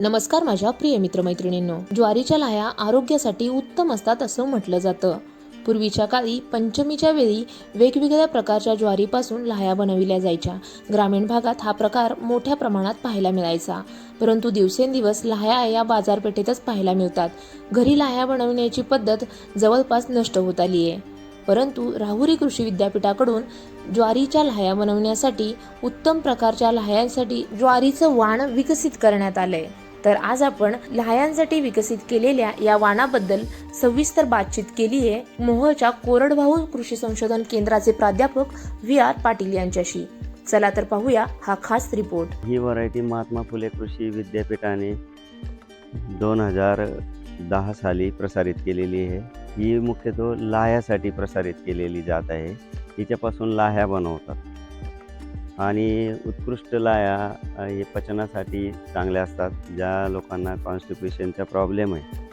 नमस्कार माझ्या प्रिय मित्रमैत्रिणींनो. ज्वारीच्या लाह्या आरोग्यासाठी उत्तम असतात असं म्हटलं जातं. पूर्वीच्या काळी पंचमीच्या वेळी वेगवेगळ्या प्रकारच्या ज्वारीपासून लाह्या बनविल्या जायच्या. ग्रामीण भागात हा प्रकार मोठ्या प्रमाणात पाहायला मिळायचा. परंतु दिवसेंदिवस लाह्या या बाजारपेठेतच पाहायला मिळतात. घरी लाह्या बनवण्याची पद्धत जवळपास नष्ट होत आली आहे. परंतु राहुरी कृषी विद्यापीठाकडून ज्वारीच्या लाह्या बनवण्यासाठी उत्तम प्रकारच्या लाह्यांसाठी ज्वारीचं वाण विकसित करण्यात आलंय. तर आज आपण लाह्यांसाठी विकसित केलेल्या या वाणाबद्दल सविस्तर बातचीत केली आहे मोहोळच्या कोरडवाहू कृषी संशोधन केंद्राचे प्राध्यापक व्ही आर पाटील यांच्याशी. चला तर पाहूया हा खास रिपोर्ट. ही व्हरायटी महात्मा फुले कृषी विद्यापीठाने दोन हजार दहा साली प्रसारित केलेली आहे. ही मुख्यतः लाह्यासाठी प्रसारित केलेली जात आहे. हिच्यापासून लाह्या बनवतात. आणि उत्कृष्ट लाया हे पचनासाठी चांगल्या असतात. ज्या लोकांना कॉन्स्टिप्युशनचा प्रॉब्लेम आहे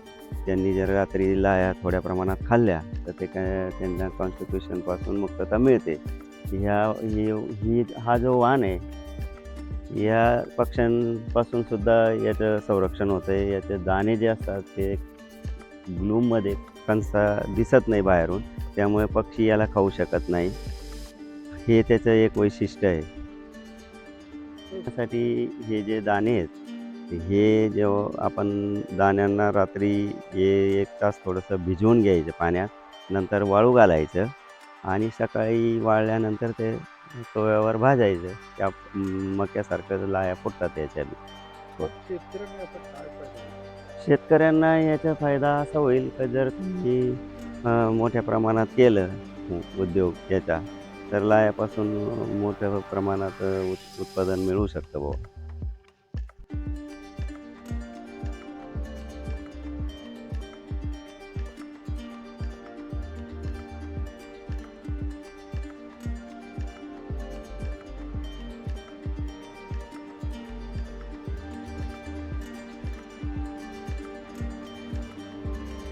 त्यांनी जर रात्री लाया थोड्या प्रमाणात खाल्ल्या तर ते काय त्यांना कॉन्स्टिट्युशनपासून मुक्तता मिळते. ह्या ही ही हा जो वाण आहे या पक्ष्यांपासून सुद्धा याचं संरक्षण होतं आहे याचे दाणे जे असतात ते ग्लूममध्ये कंसा दिसत नाही बाहेरून. त्यामुळे पक्षी याला खाऊ शकत नाही. हे त्याचं एक वैशिष्ट्य आहे. त्यासाठी हे जे दाणे आहेत हे जेव्हा आपण दाण्यांना रात्री हे एक तास थोडंसं भिजवून घ्यायचं पाण्यात नंतर वाळू घालायचं आणि सकाळी वाळल्यानंतर ते तव्यावर भाजायचं. त्या मक्यासारखं लाया फुटतात त्याच्यात शेतकऱ्यांना याचा फायदा होईल? शेतकऱ्यांना याचा फायदा असा होईल का जर तुम्ही मोठ्या प्रमाणात केलं उद्योग याचा तर लायापासून मोठ्या प्रमाणात उत्पादन मिळू शकतं भाऊ.